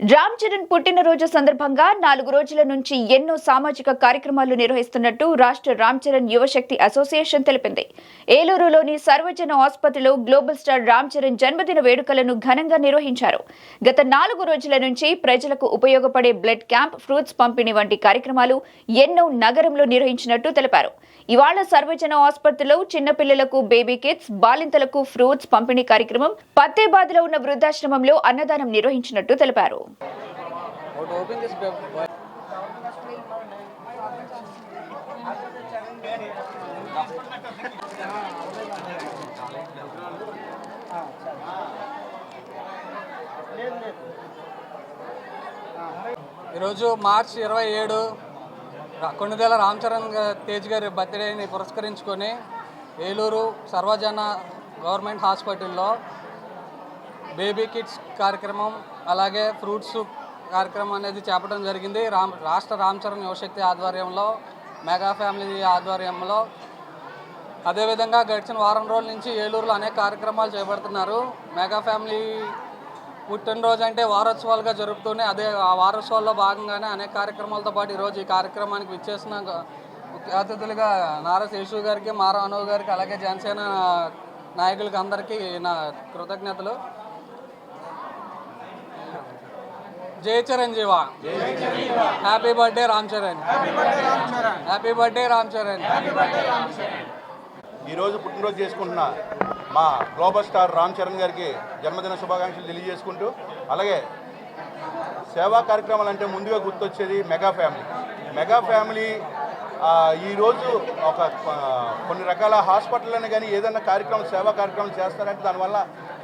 రామ్ చరణ్ పుట్టినరోజు సందర్భంగా నాలుగు రోజుల నుంచి ఎన్నో సామాజిక కార్యక్రమాలు నిర్వహిస్తున్నట్టు రాష్ట్ర రామ్ చరణ్ యువశక్తి అసోసియేషన్ తెలిపింది. ఏలూరులోని సర్వజన ఆసుపత్రిలో గ్లోబల్ స్టార్ రామ్ చరణ్ జన్మదిన వేడుకలను ఘనంగా నిర్వహించారు. గత నాలుగు రోజుల నుంచి ప్రజలకు ఉపయోగపడే బ్లడ్ క్యాంప్ ఫ్రూట్స్ పంపిణీ వంటి కార్యక్రమాలు ఎన్నో నగరంలో నిర్వహించినట్టు తెలిపారు. ఇవాళ సర్వజన ఆసుపత్రిలో చిన్నపిల్లలకు బేబీ కిట్స్ బాలింతలకు ఫ్రూట్స్ పంపిణీ కార్యక్రమం పత్తేబాద్లో ఉన్న వృద్ధాశ్రమంలో అన్నదానం నిర్వహించినట్టు తెలిపారు. ఈరోజు మార్చి ఇరవై ఏడు కొన్నిదేల రామ్ చరణ్ తేజ్ గారి బర్త్డేని పురస్కరించుకొని ఏలూరు సర్వజన గవర్నమెంట్ హాస్పిటల్లో బేబీ కిడ్స్ కార్యక్రమం అలాగే ఫ్రూట్స్ కార్యక్రమం అనేది చేపడం జరిగింది. రామ్ రాష్ట్ర రామ్ చరణ్ యువశక్తి ఆధ్వర్యంలో మెగా ఫ్యామిలీ ఆధ్వర్యంలో. అదేవిధంగా గడిచిన వారం రోజుల నుంచి ఏలూరులో అనేక కార్యక్రమాలు చేపడుతున్నారు. మెగా ఫ్యామిలీ పుట్టినరోజు అంటే వారోత్సవాలుగా జరుపుతూనే అదే ఆ వారోత్సవాల్లో భాగంగానే అనేక కార్యక్రమాలతో పాటు ఈరోజు ఈ కార్యక్రమానికి విచ్చేసిన ముఖ్య అతిథులుగా నారా శేషు గారికి మారా అనువు గారికి అలాగే జనసేన నాయకులకి అందరికీ నా కృతజ్ఞతలు. జై Chiranjeeva. Happy birthday Ram Charan. Happy birthday Ram Charan. ఈరోజు పుట్టినరోజు చేసుకుంటున్నా. మా గ్లోబల్ స్టార్ రామ్ చరణ్ గారికి జన్మదిన శుభాకాంక్షలు తెలియజేసుకుంటూ అలాగే సేవా కార్యక్రమాలు అంటే ముందుగా గుర్తొచ్చేది మెగా ఫ్యామిలీ. మెగా ఫ్యామిలీ ఈరోజు ఒక కొన్ని రకాల హాస్పిటల్లోనే కానీ ఏదైనా కార్యక్రమం సేవా కార్యక్రమం చేస్తారంటే దానివల్ల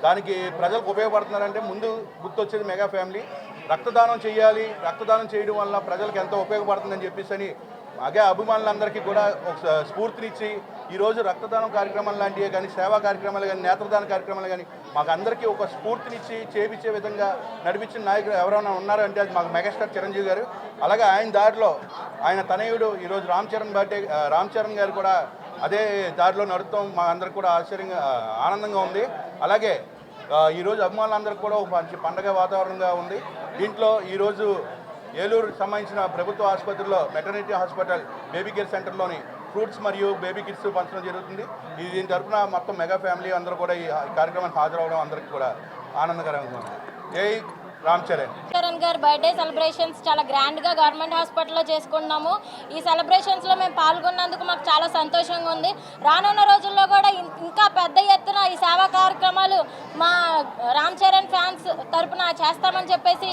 దానికి ప్రజలకు ఉపయోగపడుతున్నారంటే ముందు గుర్తొచ్చేది మెగా ఫ్యామిలీ. రక్తదానం చేయాలి రక్తదానం చేయడం వల్ల ప్రజలకు ఎంతో ఉపయోగపడుతుందని చెప్పేసి అని అగే అభిమానులందరికీ కూడా ఒక స్ఫూర్తినిచ్చి ఈరోజు రక్తదానం కార్యక్రమం లాంటివి కానీ సేవా కార్యక్రమాలు కానీ నేత్రదాన కార్యక్రమాలు కానీ మాకు అందరికీ ఒక స్ఫూర్తినిచ్చి చేపించే విధంగా నడిపించిన నాయకుడు ఎవరైనా ఉన్నారంటే అది మాకు మెగాస్టార్ చిరంజీవి గారు. అలాగే ఆయన దారిలో ఆయన తనయుడు ఈరోజు రామ్ చరణ్ బాటే రామ్ చరణ్ గారు కూడా అదే దారిలో నడుస్తాం మా అందరికి కూడా ఆశ్చర్యంగా ఆనందంగా ఉంది. అలాగే ఈరోజు అభిమానులందరికీ కూడా ఒక మంచి పండగ వాతావరణంగా ఉంది. దీంట్లో ఈరోజు ఏలూరు సంబంధించిన ప్రభుత్వ ఆసుపత్రిలో మెటర్నిటీ హాస్పిటల్ బేబీ కేర్ సెంటర్లోని ఫ్రూట్స్ మరియు బేబీ కిట్స్ పంచడం జరుగుతుంది. ఇది దీని తరఫున మొత్తం మెగా ఫ్యామిలీ అందరూ కూడా ఈ కార్యక్రమానికి హాజరవడం అందరికీ కూడా ఆనందకరంగా ఉంది. జై రామ్ చరణ్. చరణ్ గారి బర్త్డే సెలబ్రేషన్స్ చాలా గ్రాండ్గా గవర్నమెంట్ హాస్పిటల్లో చేసుకున్నాము ఈ సెలబ్రేషన్స్లో మేము పాల్గొన్నందుకు మాకు చాలా సంతోషంగా ఉంది. రానున్న రోజుల్లో కూడా ఇంకా పెద్ద ఎత్తున ఈ సేవా కార్యక్రమాలు మా రామ్ చరణ్ ఫ్యాన్స్ తరపున చేస్తామని చెప్పేసి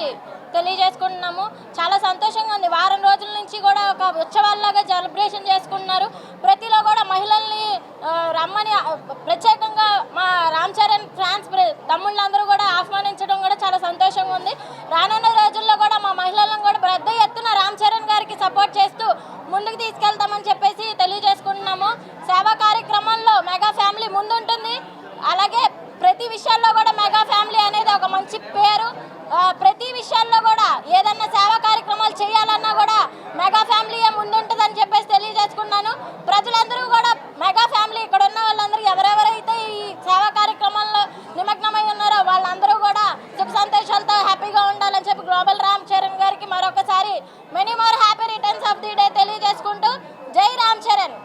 తెలియజేసుకుంటున్నాము. చాలా సంతోషంగా ఉంది వారం రోజుల నుంచి కూడా ఒక ఉత్సవాల్లాగా సెలబ్రేషన్ చేసుకుంటున్నారు. ప్రతిలో కూడా మహిళల్ని రమ్మని ప్రత్యేకంగా మా రామ్ చరణ్ ఫ్రాన్స్ తమ్ముళ్ళందరూ కూడా ఆహ్వానించడం కూడా చాలా సంతోషంగా ఉంది. రానున్న రోజుల్లో కూడా మా మహిళలను కూడా పెద్ద ఎత్తున రామ్ చరణ్ గారికి సపోర్ట్ చేస్తూ ముందుకు తీసుకెళ్తామని చెప్పేసి తెలియజేసుకుంటున్నాము. సేవా కార్యక్రమంలో మెగా ఫ్యామిలీ ముందుంటుంది. అలాగే ప్రతి విషయాల్లో కూడా మెగా ఫ్యామిలీ అనేది ఒక మంచి పేరు. ప్రతి విషయాల్లో కూడా ఏదన్నా సేవా కార్యక్రమాలు చేయాలన్నా కూడా తెలియజేసుకున్నాను ప్రజలందరూ కూడా మెగా ఫ్యామిలీ ఇక్కడ ఉన్న వాళ్ళందరూ ఎవరెవరైతే ఈ సేవా కార్యక్రమంలో నిమగ్నమై ఉన్నారో వాళ్ళందరూ కూడా సుఖ సంతోషాలతో హ్యాపీగా ఉండాలని చెప్పి గ్లోబల్ రామ్ చరణ్ గారికి మరొకసారి many more happy returns of the day తెలియజేసుకుంటూ జై రామ్ చరణ్.